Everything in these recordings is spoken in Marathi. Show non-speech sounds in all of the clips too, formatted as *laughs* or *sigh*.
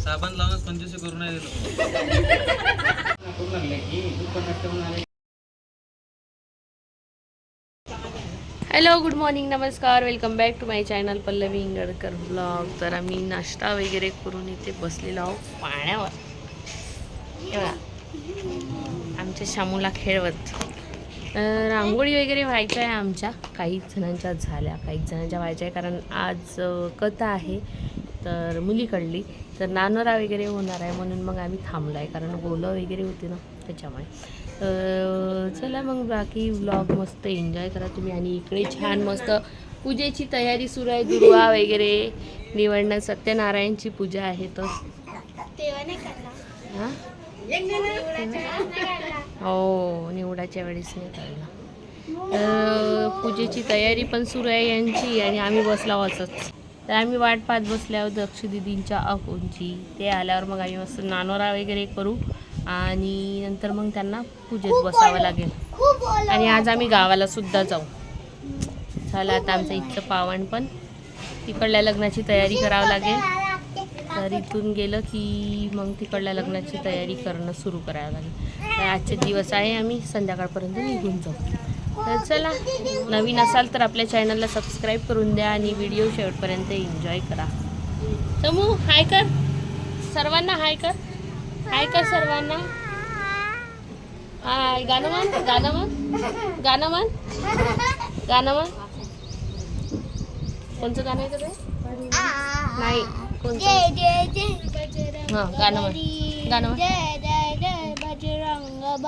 साबण लावूनच पंचवीस करू नाही हॅलो गुड मॉर्निंग नमस्कार welcome back to my channel Pallavi Ingadkar blog तर आम्ही नाश्ता वगैरे करून इथे बसलेलो आहोत पाण्यावर. आमच्या शामूला खेळवत. रांगोळी वगैरे व्हायच्या आहे आमच्या. काही जणांच्या झाल्या काही जणांच्या व्हायच्या आहे. कारण आज कथा आहे. तर मुलीकडली तर नानोरा वगैरे होणार आहे म्हणून मग आम्ही थांबलो आहे कारण गोलं वगैरे होते ना त्याच्यामुळे. तर चला मग बाकी व्लॉग मस्त एन्जॉय करा तुम्ही. आणि इकडे छान मस्त पूजेची तयारी सुरू आहे. दुर्वा वगैरे निवडणं सत्यनारायणची पूजा आहे तर. हां? हो निवडाच्या वेळेस नाही काढला तर पूजेची तयारी पण सुरू आहे यांची आणि आम्ही बसला असंच तर आम्ही वाट पाहत बसल्यावर दक्ष दिदींच्या अकोंची ते आल्यावर मग आम्ही मस्त नानोरा वगैरे करू आणि नंतर मग त्यांना पूजेत बसावं लागेल. आणि आज आम्ही गावाला सुद्धा जाऊ. झालं आता आमचं इथलं पावण पण. तिकडल्या लग्नाची तयारी करावं लागेल. तर इथून गेलं की मग तिकडल्या लग्नाची तयारी करणं सुरू करावं लागेल. तर आजचे दिवस आहे आम्ही संध्याकाळपर्यंत निघून जाऊ. तर चला नवीन असाल तर आपल्या चॅनलला सबस्क्राईब करून द्या आणि व्हिडिओ शेवटपर्यंत एन्जॉय करा. समू हाय कर. सर्वांना हाय कर. हाय कर सर्वांना. हाय गाणं म्हण गाणं म्हण. गाणं म्हण. गाणं म्हण. कोणचं गाणं आहे का ते? नाही. हां गाणं म्हण. गाणं म्हण.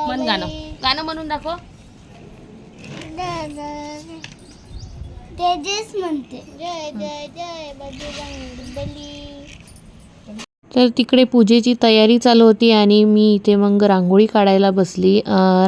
म्हण गाणं. गाणं म्हणून दाखव. म्हणते. जय जय जय बजरंग बली तर तिकडे पूजेची तयारी चालू होती आणि मी इथे मग रांगोळी काढायला बसली.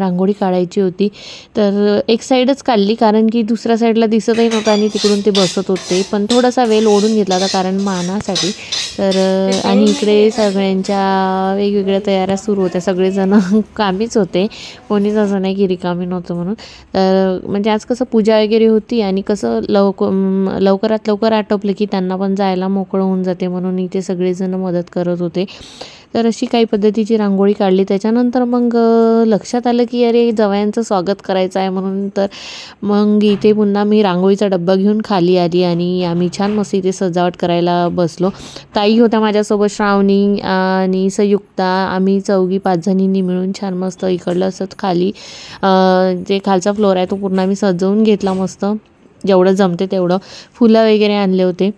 रांगोळी काढायची होती. तर एक साईडच काढली कारण की दुसऱ्या साईडला दिसतही नव्हतं आणि तिकडून ते बसत होते. पण थोडासा वेळ ओढून घेतला होता कारण मानासाठी. तर आणि इकडे सगळ्यांच्या वेगवेगळ्या तयाऱ्या सुरू होत्या. सगळेजण *laughs* कामीच होते. कोणीच असं नाही की रिकामी नव्हतं म्हणून. तर म्हणजे आज कसं पूजा वगैरे होती आणि कसं लवक अं, लवकरात लवकर आटोपलं की त्यांना पण जायला मोकळं होऊन जाते म्हणून इथे सगळेजण मदत करत होते. तर अशी काही पद्धतीची रांगोळी काढली. त्याच्यानंतर मग लक्षात आलं की अरे जवयांचं स्वागत करायचं आहे म्हणून तर मग इथे पुन्हा मी रांगोळीचा डब्बा घेऊन खाली आली आणि आम्ही छान मस्त इथे सजावट करायला बसलो. ताई होत्या माझ्यासोबत श्रावणी आणि संयुक्ता. आम्ही चौघी पाच जणींनी मिळून छान मस्त इकडलं असत खाली. जे खालचा फ्लोर आहे तो पूर्ण आम्ही सजवून घेतला मस्त. जेवढं जमते तेवढं. फुलं वगैरे आणले होते.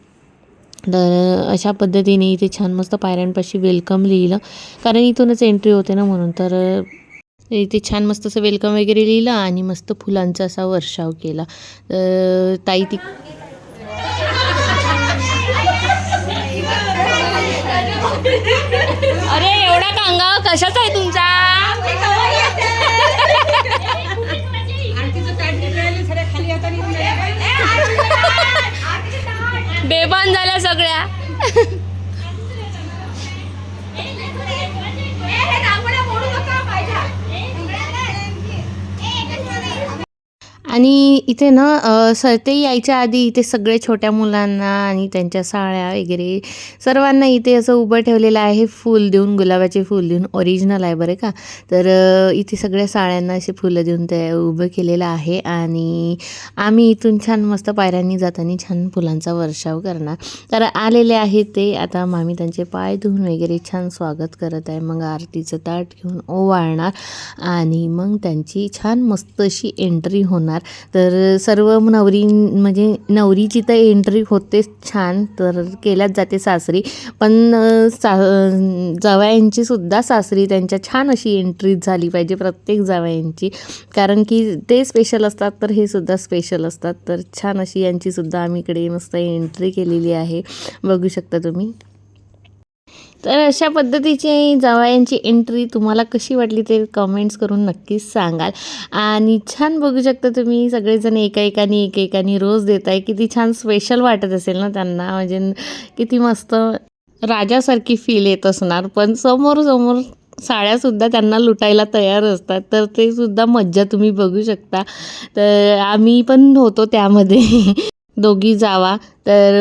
तर अशा पद्धतीने इथे छान मस्त पायऱ्यांपाशी वेलकम लिहिलं. कारण इथूनच एंट्री होते ना म्हणून. तर इथे छान मस्त असं वेलकम वगैरे लिहिलं आणि मस्त फुलांचा असा वर्षाव केला. तर ताई ती आणि इथे ना स ते यायच्या आधी इथे सगळे छोट्या मुलांना आणि त्यांच्या साळ्या वगैरे सर्वांना इथे असं उभं ठेवलेलं आहे. फूल देऊन गुलाबाचे फूल देऊन. ओरिजिनल आहे बरं का. तर इथे सगळ्या साळ्यांना असे फुलं देऊन ते उभं केलेलं आहे आणि आम्ही इथून छान मस्त पायऱ्यांनी जाताना छान फुलांचा वर्षाव करणार. तर आलेले आहेत ते. आता मामी त्यांचे पाय धुवून वगैरे छान स्वागत करत आहे. मग आरतीचं ताट घेऊन ओवाळणार आणि मग त्यांची छान मस्त अशी एंट्री होणार. तर सर्व नवरी म्हणजे नवरीची तर एंट्री होतेच छान तर केल्याच जाते सासरी. पण सा जावयांची सुद्धा सासरी त्यांच्या छान अशी एंट्री झाली पाहिजे प्रत्येक जावयांची. कारण की ते स्पेशल असतात तर हे सुद्धा स्पेशल असतात. तर छान अशी यांची सुद्धा आम्ही इकडे मस्त एंट्री केलेली आहे. बघू शकता तुम्ही. तर अशा पद्धतीची जावयांची एंट्री तुम्हाला कशी वाटली ते कमेंट्स करून नक्कीच सांगाल. आणि छान बघू शकता तुम्ही सगळेजण एका एकानी एक एकानी रोज देत आहे किती छान स्पेशल वाटत असेल ना त्यांना. म्हणजे किती मस्त राजासारखी फील येत असणार. पण समोर समोर साड्यासुद्धा त्यांना लुटायला तयार असतात. तर ते सुद्धा मज्जा तुम्ही बघू शकता. तर आम्ही पण होतो त्यामध्ये. *laughs* दोघी जावा. तर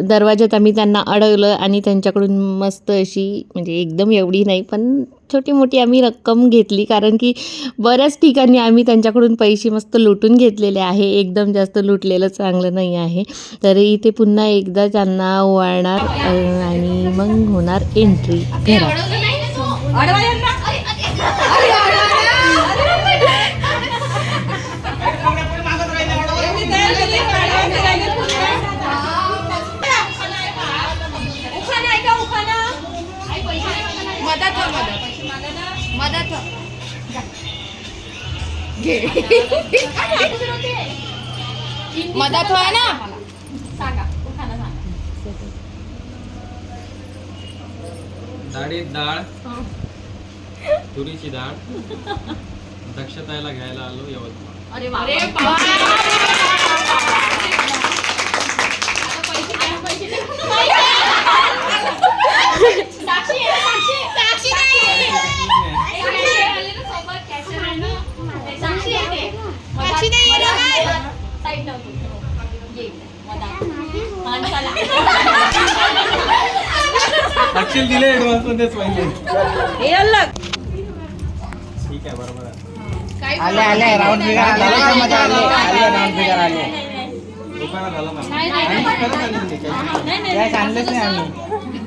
दरवाज्यात आम्ही त्यांना अडवलं आणि त्यांच्याकडून मस्त अशी म्हणजे एकदम एवढी नाही पण छोटी मोठी आम्ही रक्कम घेतली. कारण की बऱ्याच ठिकाणी आम्ही त्यांच्याकडून पैसे मस्त लुटून घेतलेले आहे. एकदम जास्त लुटलेलं चांगलं नाही आहे. तर इथे पुन्हा एकदा त्यांना ओवाळणार आणि मग होणार एंट्री घरात. मदत होय ना? डाळीत डाळ तुरीची डाळ. दक्षतायला घ्यायला आलो यवतमाळ. अक्षल दिले ऍडव्हान्स मध्येच पहिले. ठीक आहे बरोबर आहे. आले आले राऊंड फिगर आले. मजा आली आले राऊंड फिगर आले. दुकानात आला नाही काय. नाही आम्ही.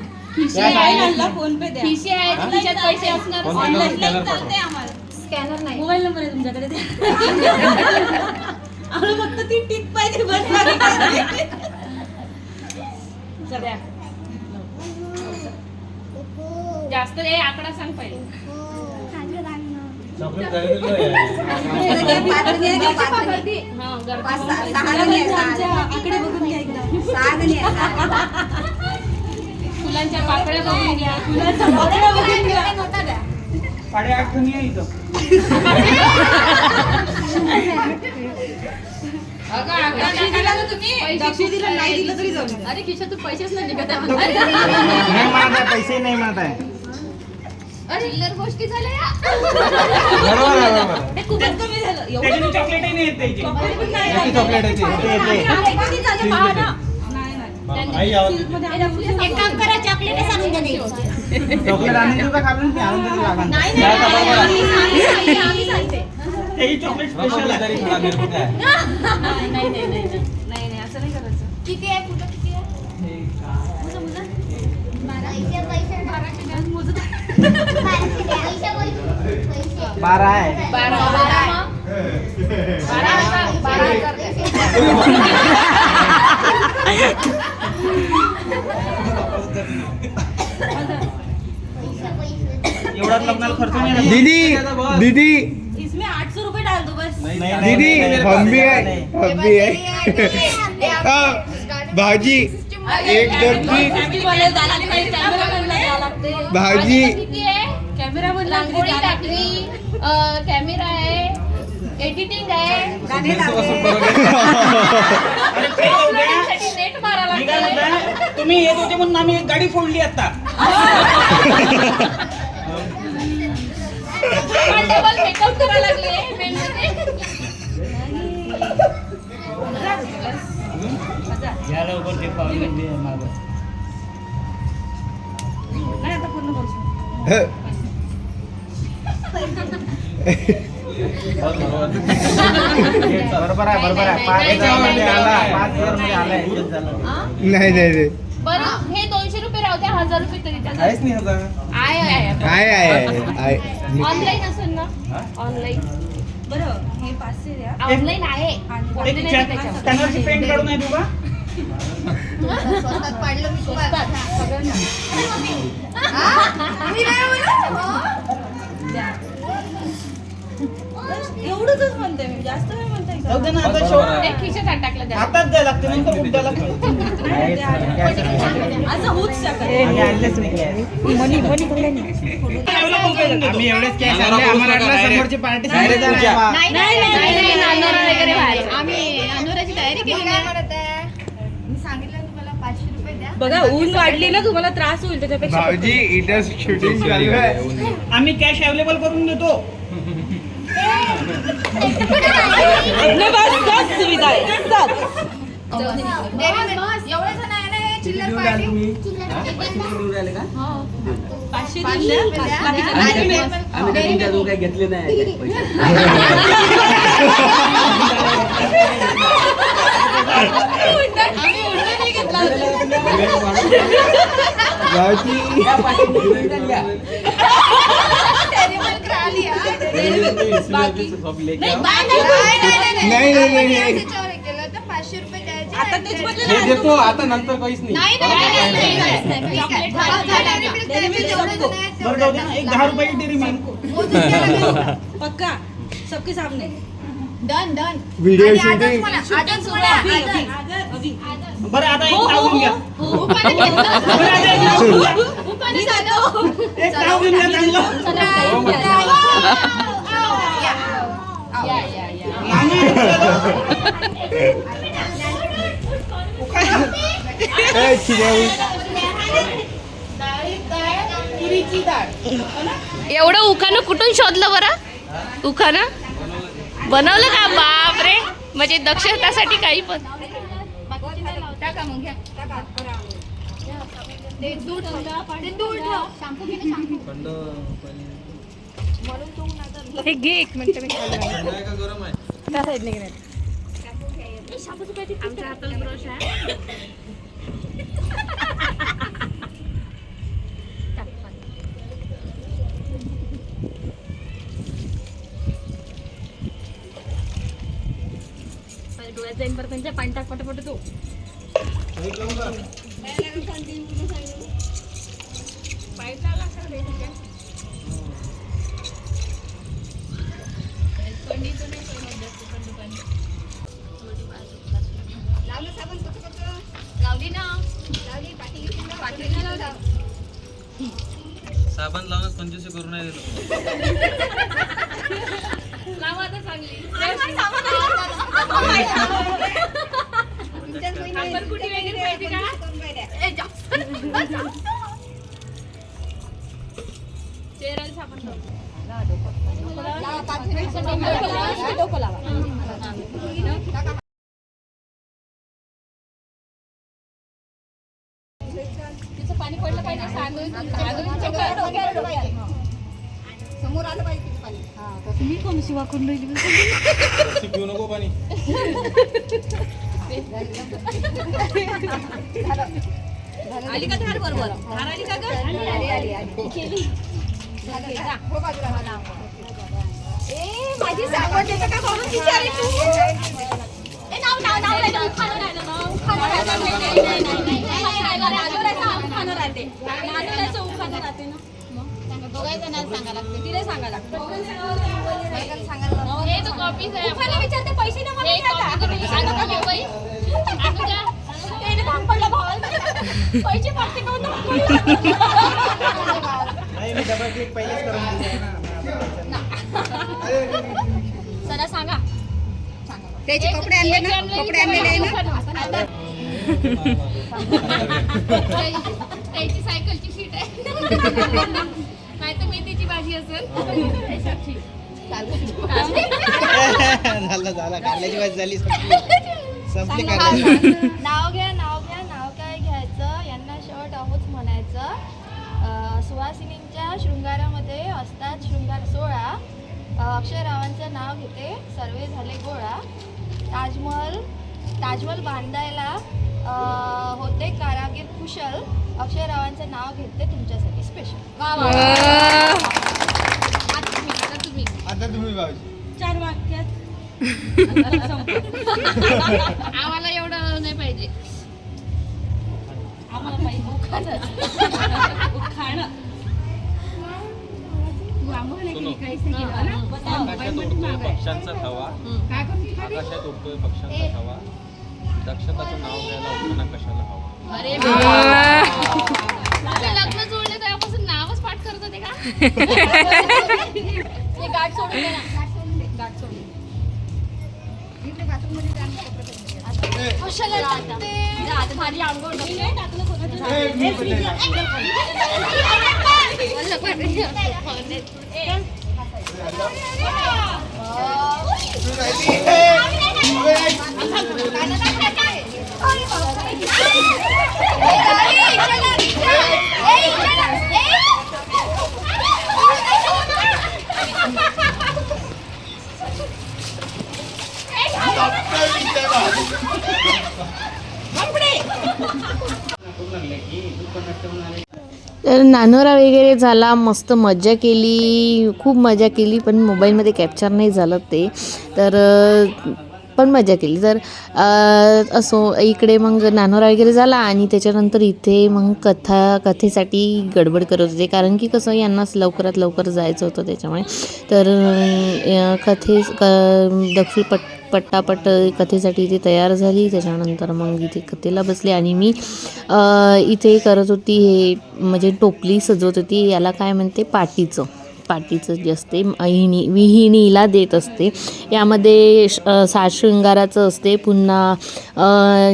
पैसे असणार. फोन पे स्कॅनर नाही मोबाईल नंबर आहे तुमच्याकडे. *laughs* आम्हाला फक्त ती टिक पाहिजे बस *laughs* बाकी काही नाही. चला. जास्त हे आकडा सांग पहिले आहे. हा आकडे बघून घ्या एकदा फुलांच्या पाकळ्या बघून घ्या फुलांचा पाकळ्या बघून घ्या. साडेआठ जणी आहे इथं अगं आकडा टाकायला ना तुम्ही दक्षिण दिलं नाही दिलं तरी जाऊ दे. अरे खिशातून पैसेच नाही निघत आहे. नाही म्हणत आहे पैसे नाही म्हणत आहे चिल्लर गोष्टी झाल्या या. बरोबर आहे बरोबर आहे. हे खूपच कमी झालं. एवढं चॉकलेटही नाही येत त्याची. चॉकलेट पण नाही किती चॉकलेट आहे ते? येते येते. किती झालं पहा ना. नाही नाही. आई आवाज आम्ही एक काम करा चॉकलेट आणून द्या नाही चॉकलेट आणून देऊ का खालून? मी आणून देतो लागण नाही, नाही, नाही, आम्ही सांगते, आम्ही सांगते. त्याची चॉकलेट स्पेशल रबर तरी थोडा निर्बुद्ध आहे. *laughs* नाही, नाही, नाही, नाही. नाही नाही असं नाही करायचं. किती आहे? कुठं किती आहे? पैसे पैसे पैसे पैसे बारा. आहे बारा बारा मग? बारा हजार बारा. एवढा लग्नाला खर्च नाही. दीदी दीदी. इसमें आठ सौ रुपये डाल दो बस. दीदी हम भी है. हम भी है भाजी. एक डब्बी भाजी. अं, कॅमेरा आहे. एडिटिंग आहे. *laughs* नेट तुम्ही येत होते म्हणून आम्ही एक गाडी फोडली आता. डबल मेकअप करायला लागले. बरोबर आहे बरोबर आहे पाच हजारमध्ये आला पाच हजारमध्ये आला एकच झालं नाही नाही नाही. बरं हे दोनशे रुपये राहू द्या हजार रुपये तरी द्या. काहीच नाही आता आहे आहे आहे आहे आहे ऑनलाईन असेल ना? ऑनलाईन बरं हे पाचशे द्या. ऑनलाईन आहे. त्याच्यावर. काढून *laughs* स्वस्तात. एवढंच म्हणते मी जास्त नाही म्हणते खिशात टाकलं द्यायला लागते नंतर असं होऊच शकत आम्ही एवढेच कॅश आणले आम्हाला समोरची पार्टी नाही आम्ही अनुराची तयारी केली नाही मी सांगितलं तुम्हाला पाचशे रुपये द्या बघा ऊन वाढली ना तुम्हाला त्रास होईल त्याच्यापेक्षा भाऊजी इथं शूटिंग चालू आहे आम्ही कॅश अवेलेबल करून देतो. सुविधा आहे. सब एवढे जण आहे ना हे चिल्लर पार्टी. पाचशे. बाकीचे नाही. आम्ही तुमच्या काही घेतले नाही पैसे. *laughs* *laughs* आम्ही देतो आता नंतर काहीच नाही एक दहा रुपये लागेल. पक्का सबके सामने डन डन व्हिडिओ शूटिंग. बरं आता घ्या एक नाव घेऊन घ्या. चांगलं ए, तुरीची डाळ एवढं उखाणं कुठून शोधलं बरं? उखाणं बनवलं का? बाप रे म्हणजे दक्षतासाठी काही पण. टाका मग घ्या. ते दूध. ते दूध ठेव. शॅम्पू घे ना, शॅम्पू. हे घे एक मिनिट मी खाली घालते. थंड आहे का गरम आहे त्या साईडने घे नाही. आमच्या हातात ब्रश आहे *laughs* डोळ्यात जाईन बरं त्यांच्या पाणी टाक पटापट तो साबण कसं कसं? लावली ना लावली पाठी घेतली ना? ए, जास्त. जास्त. तिचं पाणी पडलं पाहिजे सांगून पाहिजे. समोर आलं पाहिजे तिचं पाणी. हा. मी कोण शिवा करून राहिली पिऊ नको पाणी *laughs* आली का धार बरोबर धार आली का. हो हो माझी सावड देतं का म्हणून विचारे तू ए नाव नाव नाव राहिलं खाणं राहिलं नाव खाणं राहिलं नाही नाही नाही नाही नाही राहिलं नानोराचं खाणं राहते नानोराचं उखाणं राहते ना तिला सांगा लागतं. बायकाला सांगायला लावा. हे तो कॉपीज आहे उखाणं विचारते पैसे ना मला विचारता. सांगा का मी बाई त्याने भाग पडला भावाला पैसे पडते का भाग पडला नाही मी डबल क्लिक पहिलेच करून दिली आहे ना. सरा सांगा. त्याचे कपडे आणले ना? कपडे आणलेले आहे ना? त्याची सायकलची सीट आहे. भाजी असेल. झालं झालं. कारल्याची भाजी झाली. संपली नाव घ्या नाव घ्या नाव काय घ्यायचं? यांना शर्ट आहोत म्हणायचं. अं, सुवासिनींच्या शृंगारामध्ये असतात शृंगार सोळा अं, अक्षयरावांचं नाव घेते. सर्वे झाले गोळा. ताजमहल ताजमहल बांधायला होते कारागीर कुशल. अक्षयरावांचं नाव घेते तुमच्यासाठी स्पेशल भाऊजी चार वाक्यात आम्हाला एवढं नाही पाहिजे. आम्हाला पाहिजे उखाणं. उखाणं. आकाशात उडतोय पक्ष्यांचा थवा आकाशात उडतोय पक्ष्यांचा थवा दक्षताचं नाव घ्यायला उठाना कशाला हवा? अरे लग्न होते का गाठ सोडून दे ना गाठ सोडून घे. कशाला टाकते जा, आता माझी आंघोळ मी नाही टाकलं कोणाचं. ए, मी पण नाही. कानाला टाकायचे. नानोरा वगैरे झाला मस्त मजा केली खूप मजा केली पण मोबाईलमध्ये कॅप्चर नाही झालं ते. तर पण मजा केली. तर असो इकडे मग नानोरा वगैरे झाला आणि त्याच्यानंतर इथे मग कथा कथेसाठी गडबड करत होते. कारण की कसं यांनाच लवकरात लवकर जायचं होतं त्याच्यामुळे. तर कथे क दक्षिणपट पट्टापट कथेसाठी ती तयार झाली. त्याच्यानंतर मग इथे कथेला बसले आणि मी इथे करत होती हे म्हणजे टोपली सजवत होती. याला काय म्हणते? पाटीचं. पाटीचं जे असते अहिणी विहिणीला देत असते. यामध्ये श- अ, शृंगाराचं असते पुन्हा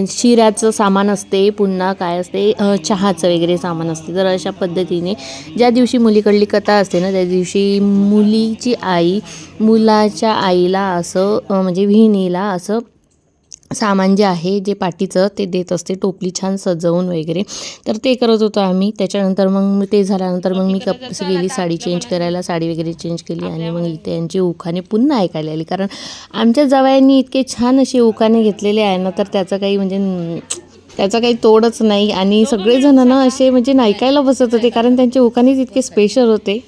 शिऱ्याचं सामान असते पुन्हा काय असते चहाचं वगैरे सामान असते. तर अशा पद्धतीने ज्या दिवशी मुलीकडली कथा असते ना त्या दिवशी मुलीची आई मुलाच्या आईला असं म्हणजे विहिणीला असं सामान जे आहे जे पाटीचं ते देत असते टोपली छान सजवून वगैरे. तर ते करत होतो आम्ही. त्याच्यानंतर मग ते झाल्यानंतर मग मी कप गेली साडी चेंज करायला साडी वगैरे चेंज केली आणि मग इथे यांची उखाणे पुन्हा ऐकायला आली. कारण आमच्या जवायांनी इतके छान असे उखाणे घेतलेले आहे ना तर त्याचं काही म्हणजे त्याचा काही तोडच नाही. आणि सगळेजण ना असे म्हणजे ऐकायला बसत होते कारण त्यांचे उखाणेच इतके स्पेशल होते.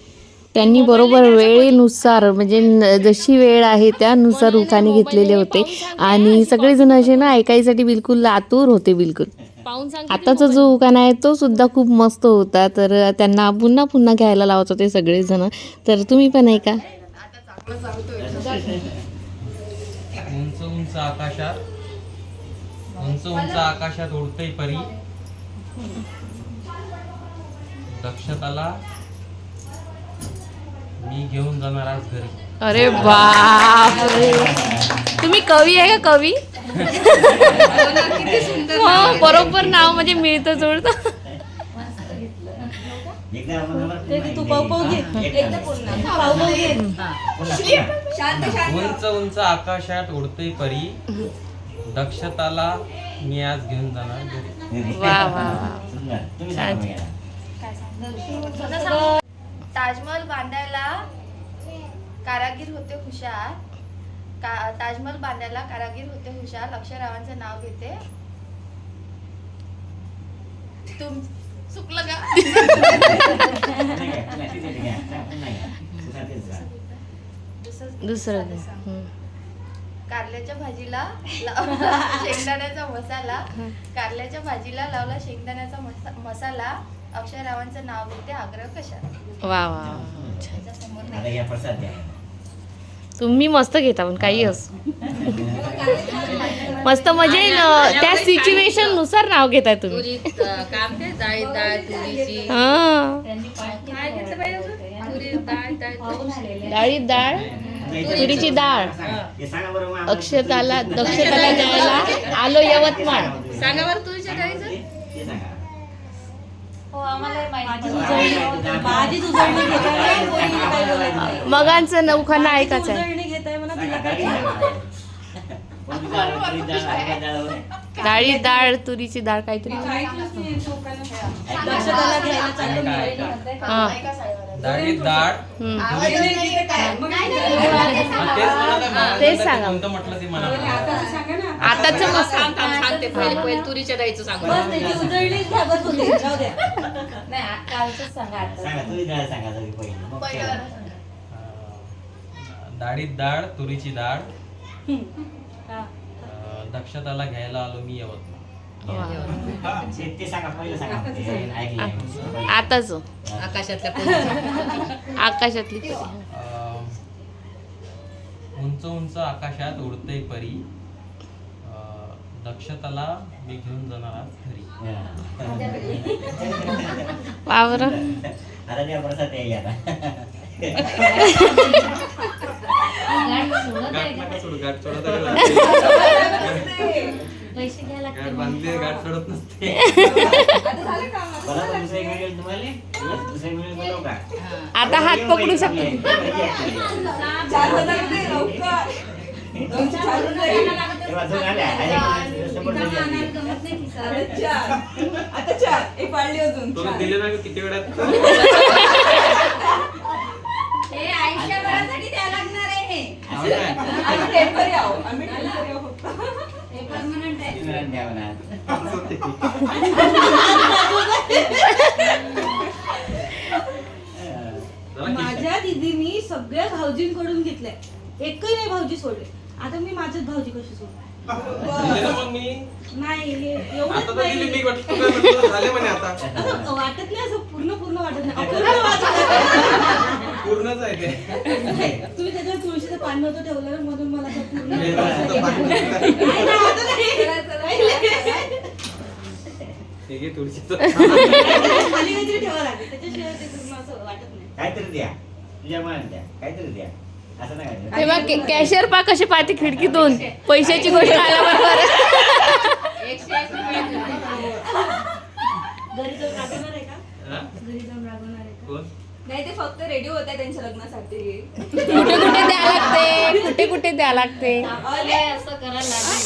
त्यांनी बरोबर वेळेनुसार म्हणजे जशी वेळ आहे त्यानुसार उखाणे घेतलेले होते. आणि सगळेजण असे ना ऐकायसाठी बिलकुल आतुर होते बिलकुल. आताचा जो उखाणा आहे तो सुद्धा खूप मस्त होता. तर त्यांना पुन्हा पुन्हा घ्यायला लावत होते सगळेजण. तर तुम्ही पण ऐका. उंच उंच आकाशात उंच उंच आकाशात उडतय परी. दक्षताला मी घेऊन जाणार आज घरी. अरे बाप तुम्ही कवी आहे का कवी? हो, बरोबर नाव म्हणजे मिळतं जुळतं उंच उंच आकाशात उडतय परी. दक्षताला मी आज घेऊन जाणार घरी. वा वा वा. ताजमहल बांधायला कारागीर होते हुशार. का ताजमहल बांधायला कारागीर होते हुशार. अक्षररावांचं नाव घेते. तुम चुकलं का? दुसरं-. कारल्याच्या भाजीला शेंगदाण्याचा मसाला. कारल्याच्या भाजीला लावला शेंगदाण्याचा मसा- मसाला. अक्षररावांचं नाव घेते आग्रह कशा वा वा नाही. तुम्ही मस्त घेता पण काही असो. मस्त म्हणजे न- त्या सिच्युएशननुसार नाव घेताय तुम्ही. काम ते डाळी डाळ तुरीची. हा. काय घेतलं पाहिजे अजून? तुरी डाळ डाळ डाळीत डाळ तुरीची डाळ. अक्षताला दक्षताला द्यायला आलो यवतमाळ. सांगा बरं तुरीच्या डाळीचं. मगांचं नौखाना ऐकाच आहे. डाळीत डाळ तुरीची डाळ काहीतरी. हा. डाळीत डाळ हम्म. तेच सांगा. कोणतं म्हटलं ते मला. आताच मस्त थांब थांब सांगते पहिले पहिले तुरीच्या डाळीचं सांग. बरं. पहिलं. डाळीत डाळ तुरीची डाळ. दक्षताला घ्यायला आलो मी यवतमाळ. आताच आकाशातल्या *laughs* पुरीच्या. आकाशातली उंच उंच आकाशात उडतय परी. दक्षताला मी घेऊन जाणार आज घरी. वावर गाठ *laughs* *laughs* गाठ सोडत गाठ बांधली गाठ सोडत नसते. आता हात पकडू शकतो. *laughs* तुला दिले ना किती वेळात? हे आयुष्यभरासाठी द्यावं लागणार आहे हे. माझ्या दिदीनी सगळ्या भाऊजींकडून घेतलंय. एकही नाही भाऊजी सोडले. आता मी माझ्याच भाऊजी कशी सोडले नाही हे एवढंच नाही. वाटत असं नाही असं पूर्ण पूर्ण वाटत नाही. अपूर्ण वाटत पूर्णच आहे ते. नाही. तुम्ही त्याच्यावर तुळशीचं पान नव्हतं ठेवलं ना, म्हणून मला असं पूर्ण नाही, नाही. हे घे *laughs* खाली काहीतरी ठेवावं लागेल. त्याच्याशिवाय ते पूर्ण असं वाटत नाही. काहीतरी द्या. तुझ्या मनात द्या. काहीतरी द्या. असं नाही करायचं. तेव्हा कॅ- कॅशियर पा कशी पाहते खिडकीतून पैशाची गोष्ट आल्याबरोबर *laughs* घरी जाऊन रागवणार आहे का हा? घरी जाऊन रागवणार आहे का कोण नाही ते फक्त रेडी होत आहे त्यांच्या लग्नासाठी. कुठे कुठे द्या लागते? कुठे कुठे द्या लागते? असं करायला लागेल.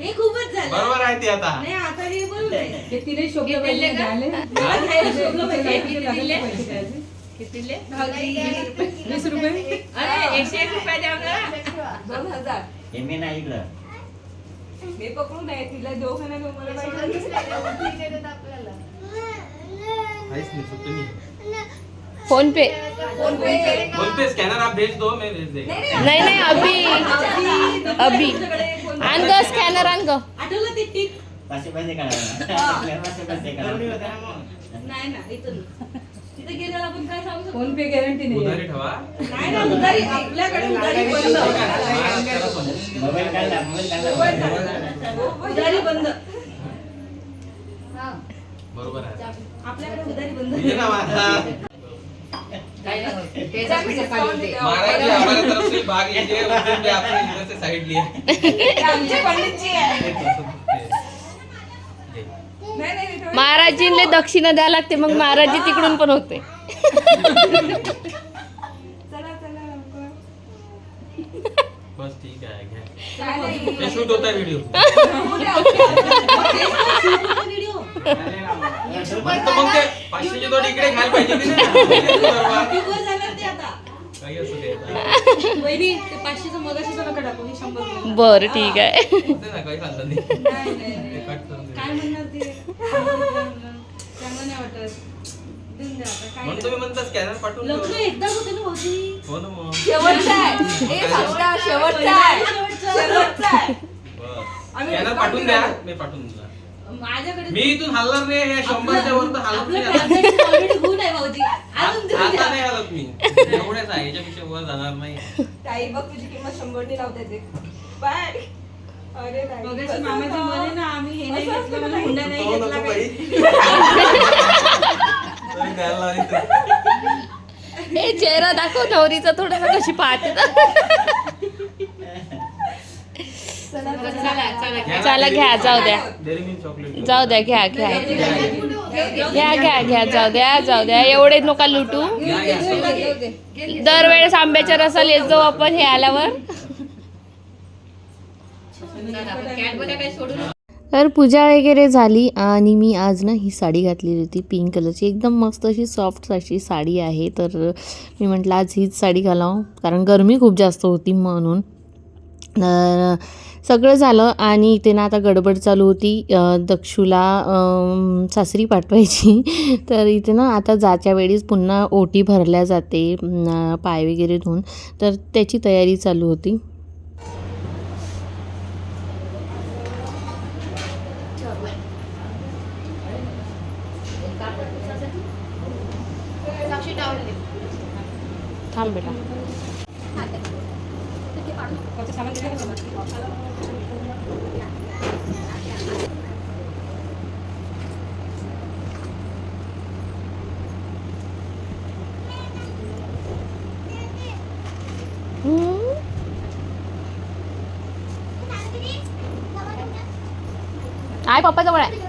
हे खूपच झालं. बरोबर आहे ते आता. नाही आता हे बरोबर आहे तिने शोभलं. कितीले वीस रुपये? अरे एकशे एक रुपये द्या ना दोन हजार. हे मी नाही इकडं. मी पकडू नये तिला दोघांना घेऊन मला पाहिजे. काहीच नाही सुट्टी नाही PhonePe PhonePe PhonePe scanner आप भेज दो मैं भेज देगा. नाही नाही अभि. अभि. आण ग स्कॅनर आण ग. आठवलं ते टीक पाचशे पैसे काढा पाचशे पैसे काढा. नाही ना इथून. तिथे गेल्यावर आपण काय सांगू शकतो? फोन पे गॅरंटी उधारी ठेवा. नाही ना उधारी आपल्याकडे उधारी बंद. मोबाईल काढला. मोबाईल काढला. उधारी बंद. बरोबर आहे. आपल्याकडे उधारी बंद *laughs* दक्षिणा द्या लागते मग महाराजी तिकडून पण होते. चला चला लवकर. बस ठीक आहे घ्या. शूट होता व्हिडिओ. *laughs* *laughs* म्हणतो मग ते पाचशेची दोन इकडे घ्यायला पाहिजे होती ना. बरोबर. युगवर जाणार ते आता काही असू दे आता. वहिनी ते पाचशेचं मगाशीच नका टाकू हे शंभर रुपये. बर ठीक आहे होते ना काही सांगता नाही नाही, नाही, नाही. ते कट करून दे. काय म्हणणार ते शंभर रुपये म्हणणार. चांगलं नाही वाटत देऊन द्या आता काय म्हणून तुम्ही म्हणता स्कॅनर पाठवून लग्न देऊ. एकदाच होते ना भाऊजी हो ना मग शेवटचा आहे ए साक्षा शेवटचा आहे शेवटचा आहे बस आम्ही स्कॅनर पाठवून द्या मी पाठवून देणार माझ्याकडे मी इथून हलणार नाही हे शंभरच्या वर तर हलत आपलं नाही आता. transaction already होऊन आहे भाऊजी अजून देऊन आता द्या. नाही हलत मी *laughs* एवढ्याच आहे याच्यापेक्षा वर जाणार नाही ताई बघ तुझी किंमत शंभरनी लावते ते बाय अरे ताई, मगाशी कसं मामाची होतं? म्हणे ना आम्ही हे नाही असं घेतलं म्हणून नाही. हुंडा नाही तो घेतला नको काही. *laughs* तरी द्यायला लावली तर. हे चेहरा दाखव नवरीचा थोडासा कशी पाहते ना. चला चला. चला घ्या जाऊ द्या. जाऊ द्या घ्या घ्या. घ्या घ्या. घ्या जाऊ द्या जाऊ द्या. एवढे नका लुटू. दरवेळेस आंब्याच्या रसाला येत जाऊ आपण हे आल्यावर. तर पूजा वगैरे झाली आणि मी आज ना ही साडी घातलेली होती पिंक कलरची एकदम मस्त अशी सॉफ्ट अशी साडी आहे. तर मी म्हटलं आज हीच साडी घालावं कारण गरमी खूप जास्त होती म्हणून. सगळं झालं आणि इथे ना आता गडबड चालू होती. दक्षूला सासरी पाठवायची. *laughs* तर इथे ना आता जाच्या वेळेस पुन्हा ओटी भरल्या जाते पाय वगैरे धुवून. तर त्याची तयारी चालू होती. थांब बेटा. आहे पप्पा जवळ आहे.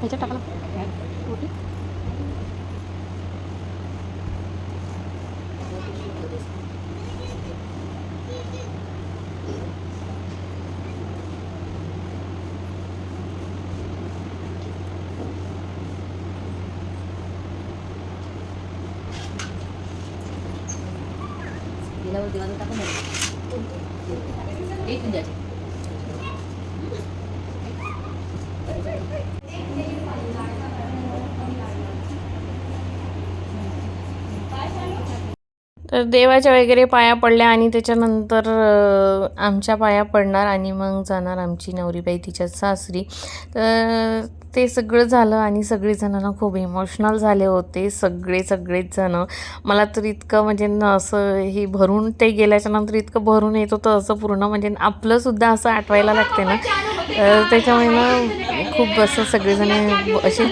ह्याच्यात टाकला. तर देवाच्या वगैरे पाया पडल्या आणि त्याच्यानंतर आमच्या पाया पडणार आणि मग जाणार आमची नवरीबाई तिच्या सासरी. तर ते सगळं झालं आणि सगळेजणांना खूप इमोशनल झाले होते सगळे सगळेच जण. मला तर इतकं म्हणजे न असं हे भरून ते गेल्याच्यानंतर इतकं भरून येत होतं असं पूर्ण म्हणजे आपलंसुद्धा असं आठवायला लागते ना. तर त्याच्यामुळे ना खूप असं सगळेजण असे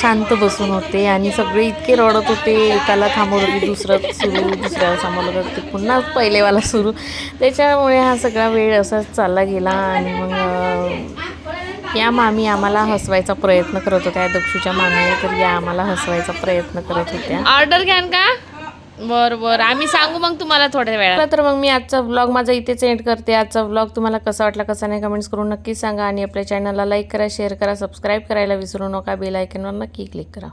शांत बसून होते आणि सगळे इतके रडत होते एकाला थांबवलं की दुसरं सुरू दुसऱ्याला थांबवलं तर ते पुन्हा पहिलेवाला सुरू. त्याच्यामुळे हा सगळा वेळ असाच चालला गेला आणि मग या मामी आम्हाला हसवायचा प्रयत्न करत होत्या. दक्षूच्या मामीने तर या आम्हाला हसवायचा प्रयत्न करत होत्या. ऑर्डर घ्यान का? बर बर. आम्ही सांगू मग तुम्हाला थोड्या वेळा तर मग मी आजचा व्लॉग माझा इथेच एंड करते. आजचा व्लॉग तुम्हाला कसा वाटला कसा नाही कमेंट्स करून नक्की सांगा. आणि आपल्या चॅनलला लाईक करा शेअर करा सबस्क्राईब करायला विसरू नका. बेल आयकनवर नक्की क्लिक करा.